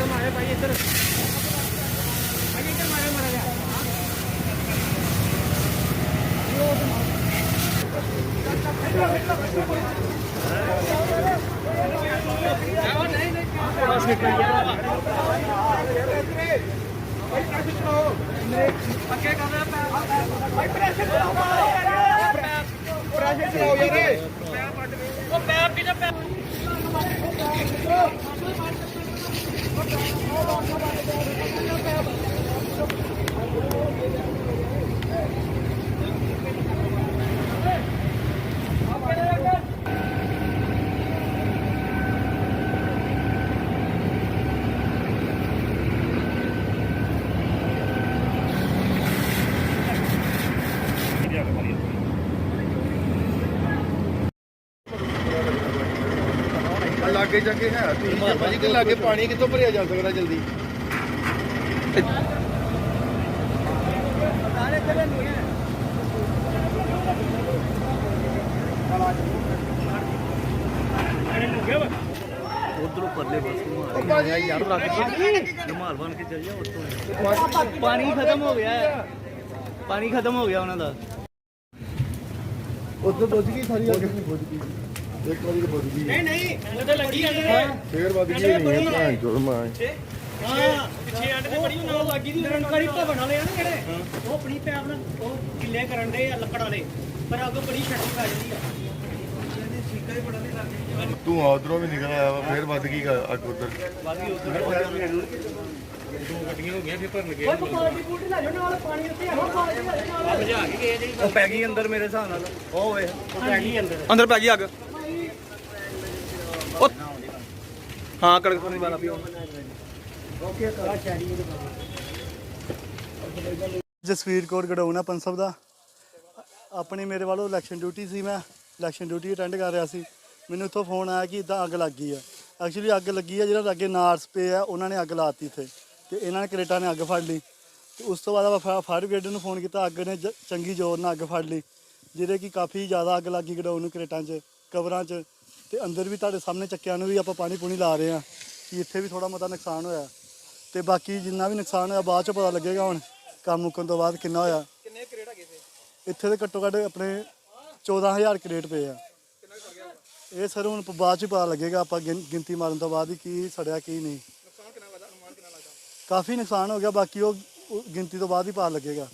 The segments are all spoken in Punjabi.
ਇੱਧਰ ਮਾਰੇ, ਭਾਈ ਇੱਧਰ। ਭਾਈ ਇੱਧਰ ਮਾਰੇ, ਮਾਰਾ ਜਾ। ਅੱਗੇ ਕਰ ਰਿਹਾ ਭਾਈ ਪ੍ਰੈਸ਼ਰ ਚਲਾਓ ਪ੍ਰੈਸ਼ਰ ਚਲਾਓ ਯਾਰ ਉਹ ਪੈਰ ਵੀ ਨਾ ਪੈਰ 跑跑跑跑 ਲਾਗੇ ਜਾ ਕੇ ਹੈ। ਤੁਸੀਂ ਭਾਜੀ ਕਿ ਲਾਗੇ ਪਾਣੀ ਕਿੱਥੋਂ ਭਰਿਆ ਜਾ ਸਕਦਾ ਜਲਦੀ? ਉਧਰੋਂ ਪਰਲੇ ਪਾਸੇ ਮਾਰ ਯਾਰ ਲੱਗ ਗਿਆ ਜਮਾਲ ਬਣ ਕੇ ਚੱਲ ਜਾ ਉੱਤੋਂ ਪਾਣੀ ਖਤਮ ਹੋ ਗਿਆ। ਹੈ। ਪਾਣੀ ਖਤਮ ਹੋ ਗਿਆ ਉਹਨਾਂ ਦਾ। ਉੱਧਰ ਪੁੱਜ ਗਈ ਸਾਰੀ ਅੱਗ। ਨਹੀਂ ਪੁੱਜ ਗਈ। ਇੱਕ ਵਾਰੀ ਤਾਂ ਪੁੱਜ ਗਈ ਨਹੀਂ ਨਹੀਂ ਉਹਦੇ ਲੱਗੀ ਜਾਂਦੇ ਫੇਰ ਵੱਧ ਗਈ ਨਹੀਂ ਹੈ ਭੈਣ ਚੋਦ ਮਾਂ। ਹਾਂ ਪਿੱਛੇ ਅੱਡ ਤੇ ਬੜੀ ਨਾਲ ਲੱਗੀ ਦੀ ਨਿਰੰਕਾਰੀ ਭਵਨ ਵਾਲੇ ਆ ਨਾ ਜਿਹੜੇ ਉਹ ਆਪਣੀ ਪੈਪ ਨਾਲ ਉਹ ਗਿੱਲੇ ਕਰਨ ਦੇ ਆ ਲੱਕੜ ਵਾਲੇ। ਪਰ ਅੱਗ ਬੜੀ ਛੱਟੀ ਖਾ ਜਾਂਦੀ ਆ। ਸੀਕਾ ਹੀ ਬੜਾ ਨਹੀਂ ਲੱਗਦੀ ਤੂੰ ਉਧਰੋਂ ਵੀ ਨਿਕਲ ਆਇਆ ਵਾ ਫੇਰ ਵੱਧ ਗਈ ਗਾ ਅੱਗ ਉਧਰ। ਉਹ ਪਾਰਟੀ ਪੂਟੀ ਲੈ ਜਾਓ ਨਾਲ ਪਾਣੀ ਉੱਤੇ ਆ ਪਾਰਟੀ ਨਾਲ ਬੁਝਾ ਕੇ ਗਏ ਜਿਹੜੀ ਉਹ ਪੈ ਗਈ ਅੰਦਰ ਮੇਰੇ ਹਿਸਾਬ ਨਾਲ। ਉਹ ਵੇ ਉਹ ਪੈ ਗਈ ਅੰਦਰ। ਅੰਦਰ ਪੈ ਗਈ ਅੱਗ ਉਹ ਹਾਂ ਕੜਕ ਪਾਣੀ ਵਾਲਾ ਪੀਓ। ਜਸਵੀਰ ਕੌਰ ਗੜਾਉਣਾ ਪੰਸਬ ਦਾ। ਆਪਣੀ ਮੇਰੇ ਵੱਲੋਂ ਇਲੈਕਸ਼ਨ ਡਿਊਟੀ ਸੀ ਮੈਂ। ਇਲੈਕਸ਼ਨ ਡਿਊਟੀ ਅਟੈਂਡ ਕਰ ਰਿਹਾ ਸੀ। ਮੈਨੂੰ ਇੱਥੋਂ ਫੋਨ ਆਇਆ ਕਿ ਇਦਾਂ ਅੱਗ ਲੱਗ ਗਈ ਹੈ ਐਕਚੁਅਲੀ ਅੱਗ ਲੱਗੀ ਹੈ ਜਿਹੜਾ ਅੱਗੇ ਨਾਰਸ ਪਏ ਆ, ਉਹਨਾਂ ਨੇ ਅੱਗ ਲਾਤੀ ਇੱਥੇ। ਤੇ ਇਹਨਾਂ ਨੇ ਕਰੇਟਾ ਨੇ ਅੱਗ ਫੜ ਲਈ। ਤੇ ਉਸ ਤੋਂ ਬਾਅਦ ਆਪਾਂ ਫਾਇਰ ਬ੍ਰਿਗੇਡ ਨੂੰ ਫੋਨ ਕੀਤਾ, ਅੱਗ ਨੇ ਜ- ਚੰਗੀ ਜ਼ੋਰ ਨਾਲ ਅੱਗ ਫੜ ਲਈ। ਜਿਹਦੇ ਕਿ ਕਾਫੀ ਜ਼ਿਆਦਾ ਅੱਗ ਲੱਗੀ ਗਡਾਊਨ ਨੂੰ ਕਰੇਟਾਂ 'ਚ ਕਵਰਾਂ 'ਚ। ਤੇ ਅੰਦਰ ਵੀ ਤੁਹਾਡੇ ਸਾਹਮਣੇ ਚੱਕਿਆਂ ਨੂੰ ਵੀ ਆਪਾਂ ਪਾਣੀ ਪੂਣੀ ਲਾ ਰਹੇ ਆ ਕਿ ਇੱਥੇ ਵੀ ਥੋੜਾ ਮਤਾ ਨੁਕਸਾਨ ਹੋਇਆ। ਤੇ ਬਾਕੀ ਜਿੰਨਾ ਵੀ ਨੁਕਸਾਨ ਹੋਇਆ ਬਾਅਦ ਚ ਪਤਾ ਲੱਗੇਗਾ ਹੁਣ ਕੰਮ ਮੁੱਕਣ ਤੋਂ ਬਾਅਦ ਕਿੰਨਾ ਹੋਇਆ। ਕਿੰਨੇ ਕਰੇਟ ਹੈਗੇ ਸੀ? ਇੱਥੇ ਦੇ ਘੱਟੋ ਘੱਟ ਆਪਣੇ 14000 ਕਰੇਟ ਪਏ ਆ। ਇਹ ਸਰ ਹੁਣ ਬਾਅਦ ਚ ਪਤਾ ਲੱਗੇਗਾ ਆਪਾਂ ਗਿਣ- ਗਿਣਤੀ ਮਾਰਨ ਤੋਂ ਬਾਅਦ ਹੀ ਕੀ ਸੜਿਆ ਕੀ ਨਹੀਂ। ਨੁਕਸਾਨ ਕਿੰਨਾ ਵਧਾ ਅਨੁਮਾਨ ਕਿੰਨਾ ਲੱਗਦਾ? ਕਾਫੀ ਨੁਕਸਾਨ ਹੋ ਗਿਆ ਬਾਕੀ ਉਹ ਗਿਣਤੀ ਤੋਂ ਬਾਅਦ ਹੀ ਪਤਾ ਲੱਗੇਗਾ।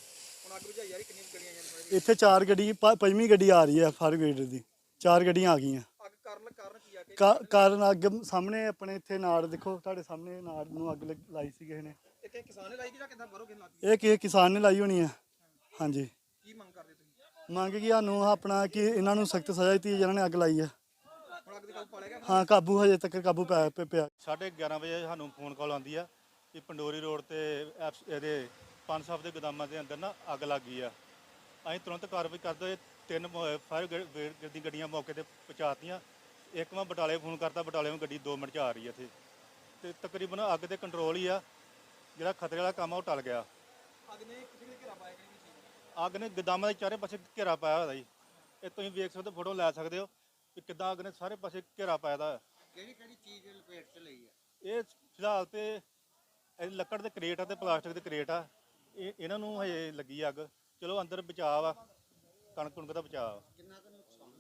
ਇੱਥੇ ਚਾਰ ਗੱਡੀ ਪੰਜਵੀਂ ਗੱਡੀ ਆ ਰਹੀ ਹੈ ਫਾਇਰ ਬ੍ਰਿਗੇਡ ਦੀ। ਚਾਰ ਗੱਡੀਆਂ ਆ ਗਈਆਂ। ਕੀ ਆ ਕਾਰਨ ਅੱਗ ਸਾਹਮਣੇ ਆਪਣੇ ਇੱਥੇ ਨਾੜ ਦੇਖੋ ਤੁਹਾਡੇ ਸਾਹਮਣੇ ਨਾੜ ਨੂੰ ਅੱਗ ਲਾਈ ਸੀ ਕਿਸੇ ਨੇ। ਇਹ ਕਿ ਕਿਸਾਨ ਨੇ ਲਾਈ ਕਿ ਜਾਂ ਕਿੱਦਾਂ ਬਾਹਰੋਂ ਕਿਨ ਲੱਗੀ ਇਹ ਕਿਸੇ ਕਿਸਾਨ ਨੇ ਲਾਈ ਹੋਣੀ ਆ। ਹਾਂਜੀ। ਕੀ ਮੰਗ ਕਰਦੇ ਤੁਸੀਂ? ਮੰਗ ਕੀ ਸਾਨੂੰ ਆਪਣਾ ਕਿ ਇਹਨਾਂ ਨੂੰ ਸਖਤ ਸਜ਼ਾ ਦਿੱਤੀ ਜਿਨ੍ਹਾਂ ਨੇ ਅੱਗ ਲਾਈ ਹੈ ਹੁਣ ਅੱਗ ਦੇ ਕਾਬੂ ਪਾ ਲਿਆ ਗਿਆ? ਹਾਂ ਕਾਬੂ ਹਜੇ ਤੱਕ ਕਾਬੂ ਪੈ ਪੈ- ਪਿਆ। ਸਾਢੇ 11 ਵਜੇ ਸਾਨੂੰ ਫੋਨ ਕਾਲ ਆਉਂਦੀ ਆ ਕਿ ਪੰਡੋਰੀ ਰੋਡ ਤੇ ਐਪਸ- ਇਹਦੇ ਪੰਜ ਸਾਹਿਬ ਦੇ ਗੋਦਾਮਾਂ ਦੇ ਅੰਦਰ ਨਾ ਅੱਗ ਲੱਗ ਗਈ ਆ। ਅਸੀਂ ਤੁਰੰਤ ਕਾਰਵਾਈ ਕਰਦੇ ਹੋਏ ਤਿੰਨ ਫਾਇਰ ਬ੍ਰਿਗੇਡ ਦੀ ਗੱਡੀਆਂ ਮੌਕੇ ਤੇ ਪਹੁੰਚਾਤੀਆਂ ਇੱਕ ਮੈਂ ਬਟਾਲੇ ਫੋਨ ਕਰਤਾ ਬਟਾਲੇ ਨੂੰ ਗੱਡੀ 2 ਮਿੰਟ 'ਚ ਆ ਰਹੀ ਆ ਇੱਥੇ। ਤੇ ਤਕਰੀਬਨ ਅੱਗ ਦੇ ਕੰਟਰੋਲ ਹੀ ਆ। ਜਿਹੜਾ ਖਤਰੇ ਵਾਲਾ ਕੰਮ ਆ ਉਹ ਟਲ ਗਿਆ। ਅੱਗ ਨੇ ਕਿਸੇ ਦੇ ਘੇਰਾ ਪਾਇਆ ਕਿਹੜੀ ਚੀਜ਼ ਅੱਗ ਨੇ ਗੋਦਾਮਾਂ ਦੇ ਚਾਰੇ ਪਾਸੇ ਘੇਰਾ ਪਾਇਆ ਹੋਇਆ ਜੀ। ਇਹ ਤੁਸੀਂ ਵੇਖ ਸਕਦੇ ਫੋਟੋ ਲੈ ਸਕਦੇ ਹੋ ਕਿ ਕਿੱਦਾਂ ਅੱਗ ਨੇ ਸਾਰੇ ਪਾਸੇ ਘੇਰਾ ਪਾਇਆ ਦਾ। ਕਿਹੜੀ ਕਿਹੜੀ ਚੀਜ਼ ਲਪੇਟ ਚ ਲਈ ਆ? ਇਹ ਫਿਲਹਾਲ ਤੇ ਇਹ ਲੱਕੜ ਦੇ ਕਰੇਟ ਆ ਤੇ ਪਲਾਸਟਿਕ ਦੇ ਕਰੇਟ ਆ। ਇਹ ਇਹਨਾਂ ਨੂੰ ਹਜੇ ਲੱਗੀ ਅੱਗ। ਚਲੋ ਅੰਦਰ ਬਚਾਅ ਆ ਕਣਕ ਕੁਣਕ ਦਾ ਬਚਾਅ ਕਿੰਨਾ ਕੁ ਨੁਕਸਾਨ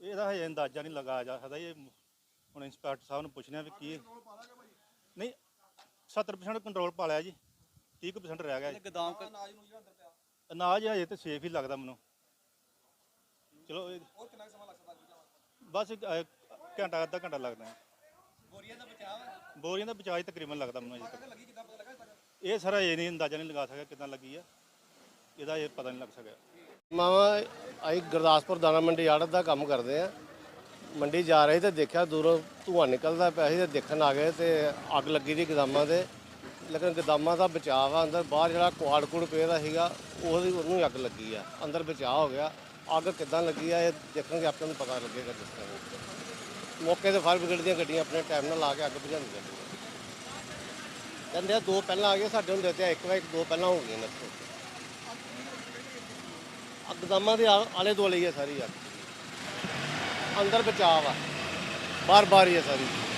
ਇਹਦਾ ਹਜੇ ਅੰਦਾਜ਼ਾ ਨਹੀਂ ਲਗਾਇਆ ਜਾ ਸਕਦਾ। ਇਹ ਹੁਣ ਇੰਸਪੈਕਟਰ ਸਾਹਿਬ ਨੂੰ ਪੁੱਛਣਾ ਵੀ ਕੀ ਨਹੀਂ 70% ਕੰਟਰੋਲ ਪਾ ਲਿਆ ਜੀ। 30% ਰਹਿ ਗਿਆ ਜੀ। ਗਦਾਮ ਅਨਾਜ ਨੂੰ ਜਿਹੜਾ ਅੰਦਰ ਪਿਆ ਅਨਾਜ ਹਜੇ ਤੇ ਸੇਫ ਹੀ ਲੱਗਦਾ ਮੈਨੂੰ। ਚਲੋ ਇਹ ਹੋਰ ਕਿੰਨਾ ਕੁ ਸਮਾਂ ਲੱਗ ਸਕਦਾ ਅੱਗ ਬੁਝਾਉਣ ਬਸ ਇੱਕ, ਅਹ, ਘੰਟਾ ਅੱਧਾ ਘੰਟਾ ਲੱਗਦਾ ਹੈ। ਬੋਰੀਆਂ ਦਾ ਬਚਾਅ ਹੈ? ਬੋਰੀਆਂ ਦਾ ਬਚਾਅ ਹੀ ਤਕਰੀਬਨ ਲੱਗਦਾ ਮੈਨੂੰ ਅਜੇ ਤੱਕ। ਲੱਗੀ ਕਿੱਦਾਂ ਪਤਾ ਲੱਗਾ ਤੱਕ ਇਹ ਸਾਰਾ ਇਹ ਨਹੀਂ ਅੰਦਾਜ਼ਾ ਨਹੀਂ ਲਗਾ ਸਕਿਆ ਕਿਦਾਂ ਲੱਗੀ ਆ। ਇਹਦਾ ਇਹ ਪਤਾ ਨਹੀਂ ਲੱਗ ਸਕਿਆ। ਮਾਵਾ ਅਸੀਂ ਗੁਰਦਾਸਪੁਰ ਦਾਣਾ ਮੰਡੀ ਆੜਤ ਦਾ ਕੰਮ ਕਰਦੇ ਆ ਮੰਡੀ ਜਾ ਰਹੀ ਤੇ ਦੇਖਿਆ ਦੂਰੋਂ ਧੂੰਆਂ ਨਿਕਲਦਾ ਪਿਆ ਸੀ ਤੇ ਦੇਖਣ ਆ ਗਏ ਤੇ ਅੱਗ ਲੱਗੀ ਦੀ ਗਦਾਮਾਂ ਦੇ ਲੇਕਿਨ ਗਦਾਮਾਂ ਦਾ ਬਚਾਅ ਆ, ਅੰਦਰ ਬਾਹਰ ਜਿਹੜਾ ਕੁਆੜ ਕੁੜ ਪਿਆ ਸੀਗਾ, ਉਹਦੀ ਉਹਨੂੰ ਅੱਗ ਲੱਗੀ ਆ। ਅੰਦਰ ਬਚਾਅ ਹੋ ਗਿਆ। ਅੱਗ ਕਿੱਦਾਂ ਲੱਗੀ ਆ, ਇਹ ਦੇਖਣਗੇ ਆਪਾਂ ਨੂੰ ਪਤਾ ਲੱਗੇਗਾ ਜਿਸ ਤਰ੍ਹਾਂ ਮੌਕੇ ਤੇ ਫਾਇਰ ਬ੍ਰਿਗੇਡ ਦੀਆਂ ਗੱਡੀਆਂ ਆਪਣੇ ਟਾਈਮ ਨਾਲ ਲਾ ਕੇ ਅੱਗ ਬੁਝਾਉਂਦੀਆਂ ਕਹਿੰਦੇ ਆ ਦੋ ਪਹਿਲਾਂ ਆ ਗਏ, ਸਾਡੇ ਹੁੰਦੇ ਤੇ ਇੱਕ ਵਾ ਇੱਕ ਦੋ ਪਹਿਲਾਂ ਹੋ ਗਈਆਂ ਨੇ ਇੱਥੇ ਅਕਦਮਾਂ ਦੇ ਆ- ਆਲੇ ਦੁਆਲੇ ਹੀ ਹੈ ਸਾਰੀ ਯਾਰ। ਅੰਦਰ ਬਚਾਅ ਵਾ। ਬਾਰ ਬਾਰ ਹੀ ਹੈ ਸਾਰੀ।